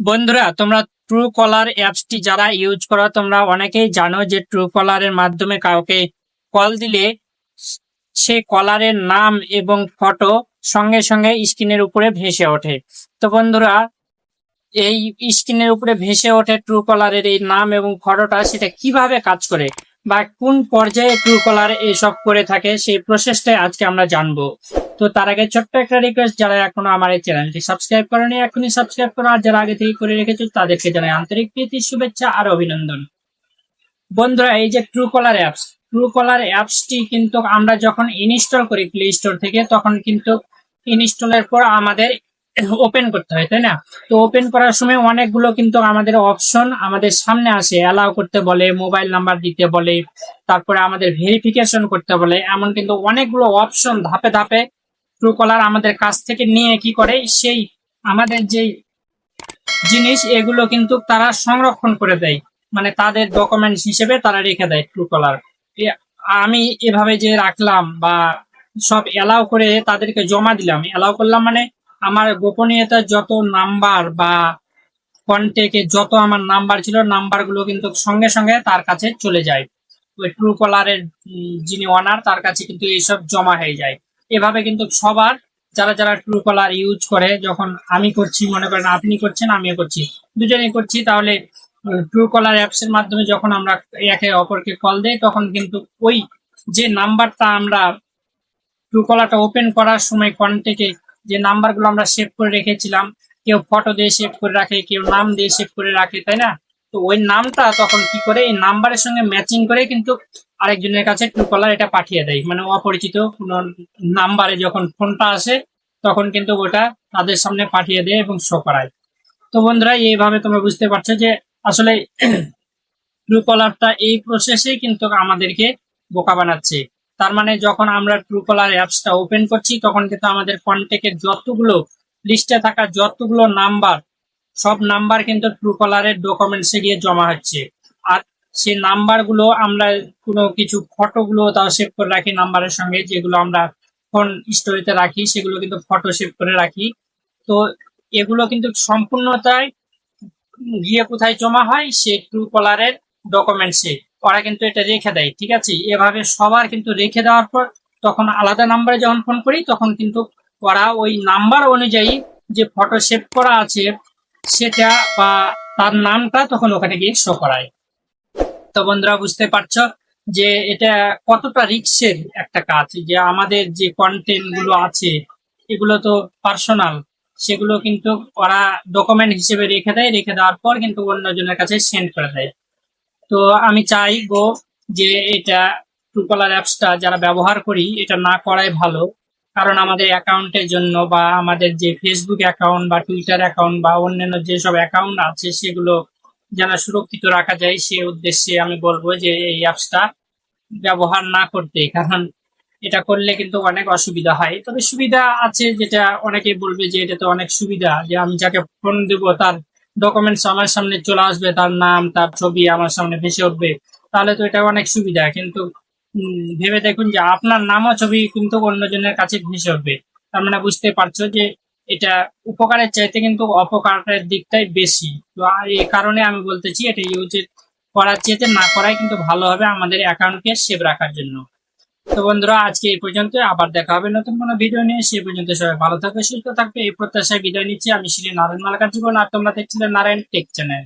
বন্ধুরা, তোমরা ট্রু কলার অ্যাপসটি যারা ইউজ করো, তোমরা অনেকেই জানো যে ট্রু কলারের মাধ্যমে কাউকে কল দিলে সে কলারের নাম এবং ফটো সঙ্গে সঙ্গে স্ক্রিনের উপরে ভেসে ওঠে। তো বন্ধুরা, এই স্ক্রিনের উপরে ভেসে ওঠে ট্রু কলারের এই নাম এবং ফটোটা সেটা কীভাবে কাজ করে বা কোন পর্যায়ে ট্রু কলার এসব করে থাকে, সেই প্রসেসটাই আজকে আমরা জানব। তো তার আগে ছোট্ট একটা রিকোয়েস্ট যারা এখনও আমার এই চ্যানেলটি সাবস্ক্রাইব করেনি, এখনই সাবস্ক্রাইব করো, আর যারা আগে থেকে করে রেখেছো, তাদেরকে জানাই আন্তরিক প্রীতি, শুভেচ্ছা আর অভিনন্দন। বন্ধুরা, এই যে Truecaller apps Truecaller অ্যাপসটি কিন্তু আমরা যখন ইনস্টল করি প্লে স্টোর থেকে, তখন কিন্তু ইনস্টলের পর আমাদের ওপেন করতে হয়, তাই না? তো ওপেন করার সময় অনেকগুলো কিন্তু আমাদের অপশন আমাদের সামনে আসে। অ্যালাউ করতে বলে মোবাইল নাম্বার দিতে বলে, তারপরে আমাদের ভেরিফিকেশন করতে বলে, এমন কিন্তু অনেকগুলো অপশন ধাপে ধাপে ট্রু কলার আমাদের কাছ থেকে নিয়ে কি করে, সেই আমাদের যে জিনিস, এগুলো কিন্তু তারা সংরক্ষণ করে দেয়। মানে তাদের ডকুমেন্টস হিসেবে তারা রেখে দেয় ট্রু কলার আমি এভাবে যে রাখলাম বা সব এলাও করে তাদেরকে জমা দিলাম এলাও করলাম মানে আমার গোপনীয়তার যত নাম্বার বা কন্টেকে যত আমার নাম্বার ছিল নাম্বারগুলো কিন্তু সঙ্গে সঙ্গে তার কাছে চলে যায়। ওই ট্রু কলারের যিনি ওনার তার কাছে কিন্তু এইসব জমা হয়ে যায়। এভাবে কিন্তু সবার যারা যারা ট্রু কলার ইউজ করে, যখন আমি করছি, মনে করেন আপনি করছেন, আমিও করছি। দুজনেই করছি, তাহলে ট্রু কলার অ্যাপস এর মাধ্যমে যখন আমরা একে অপরকে কল দেই, তখন কিন্তু ওই যে নাম্বারটা আমরা ট্রু কলারটা ওপেন করার সময় কন্টেকে যে নাম্বারগুলো আমরা সেভ করে রেখেছিলাম, কেউ ফটো দিয়ে সেভ করে রাখে, কেউ নাম দিয়ে সেভ করে রাখে, তাই না? তো ওই নামটা তখন কি করে? এই নাম্বারের সঙ্গে ম্যাচিং করে কিন্তু আরেকজনের কাছে ট্রু কলার এটা পাঠিয়ে দেয়। মানে অপরিচিত নাম্বারে যখন ফোনটা আসে, তখন কিন্তু ওটা তাদের সামনে পাঠিয়ে দেয় এবং শো করায়। তো বন্ধুরা, এইভাবে তোমরা বুঝতে পারছ যে আসলে ট্রু কলারটা এই প্রসেসে কিন্তু আমাদেরকে বোকা বানাচ্ছে। তার মানে যখন আমরা ট্রু কলার অ্যাপসটা ওপেন করছি, তখন কিন্তু আমাদের কন্টেক্টের যতগুলো লিস্টে থাকা যতগুলো নাম্বার সব নাম্বার কিন্তু ট্রু কলারের ডকুমেন্টসে গিয়ে জমা হচ্ছে। আর সেই নাম্বারগুলো আমরা কোনো কিছু ফটোগুলো তাও সেভ করে রাখি নাম্বারের সঙ্গে, যেগুলো আমরা ফোন স্টোরিতে রাখি, সেগুলো কিন্তু ফটো সেভ করে রাখি। তো এগুলো কিন্তু সম্পূর্ণতায় গিয়ে কোথায় জমা হয়, সে ট্রু কলারের ডকুমেন্টসে ওরা কিন্তু এটা রেখে দেয়, ঠিক আছে? এভাবে সবার কিন্তু রেখে দেওয়ার পর তখন আলাদা নাম্বারে যখন ফোন করি, তখন কিন্তু ওরা ওই নাম্বার অনুযায়ী যে ফটো সেভ করা আছে, সেটা বা তার নামটা তখন ওখানে গিয়ে শো করায়। তো বন্ধুরা বুঝতে পারছ যে এটা কতটা রিক্সের একটা কাজ, যে আমাদের যে কন্টেন্টগুলো আছে, এগুলো তো পার্সোনাল সেগুলো কিন্তু ওরা ডকুমেন্ট হিসেবে রেখে দেয়, রেখে দেওয়ার পর কিন্তু অন্যজনের কাছে সেন্ড করে দেয়। তো আমি চাইব যে এটা ট্রুকলার অ্যাপসটা যারা ব্যবহার করি, এটা না করাই ভালো। কারণ আমাদের অ্যাকাউন্টের জন্য বা আমাদের যে ফেসবুক অ্যাকাউন্ট বা টুইটার অ্যাকাউন্ট বা অন্যান্য যেসব অ্যাকাউন্ট আছে, সেগুলো যেন সুরক্ষিত রাখা যায় সে উদ্দেশ্যে আমি বলব যে এই অ্যাপসটা ব্যবহার না করতে, কারণ এটা করলে কিন্তু অনেক অসুবিধা হয়। তবে সুবিধা আছে যেটা অনেকে বলবে যে এটা তো অনেক সুবিধা, যে আমি যাকে ফোন দেব, তার ডকুমেন্টস আমার সামনে চলে আসবে, তার নাম, তার ছবি আমার সামনে ভেসে উঠবে, তাহলে তো এটা অনেক সুবিধা। কিন্তু ভেবে দেখুন যে আপনার নাম ও ছবি কিন্তু অন্যজনের কাছে ভেসে উঠবে। তার মানে বুঝতে পারছ যে এটা উপকারের চাইতে কিন্তু অপকারের দিকটাই বেশি। তো এই কারণে আমি বলতেছি এটা ইউজ করার চাইতে না করাই কিন্তু ভালো হবে আমাদের অ্যাকাউন্টকে সেভ রাখার জন্য। তো বন্ধুরা, আজকে এই পর্যন্ত আবার দেখা হবে নতুন কোনো ভিডিও নিয়ে। সে পর্যন্ত সবাই ভালো থাকবে, সুস্থ থাকবে। এই প্রত্যাশায় বিদায় নিচ্ছি। আমি শ্রী নারায়ণ মালকার জীবন, আর তোমরা দেখছিলে নারায়ণ টেক চ্যানেল।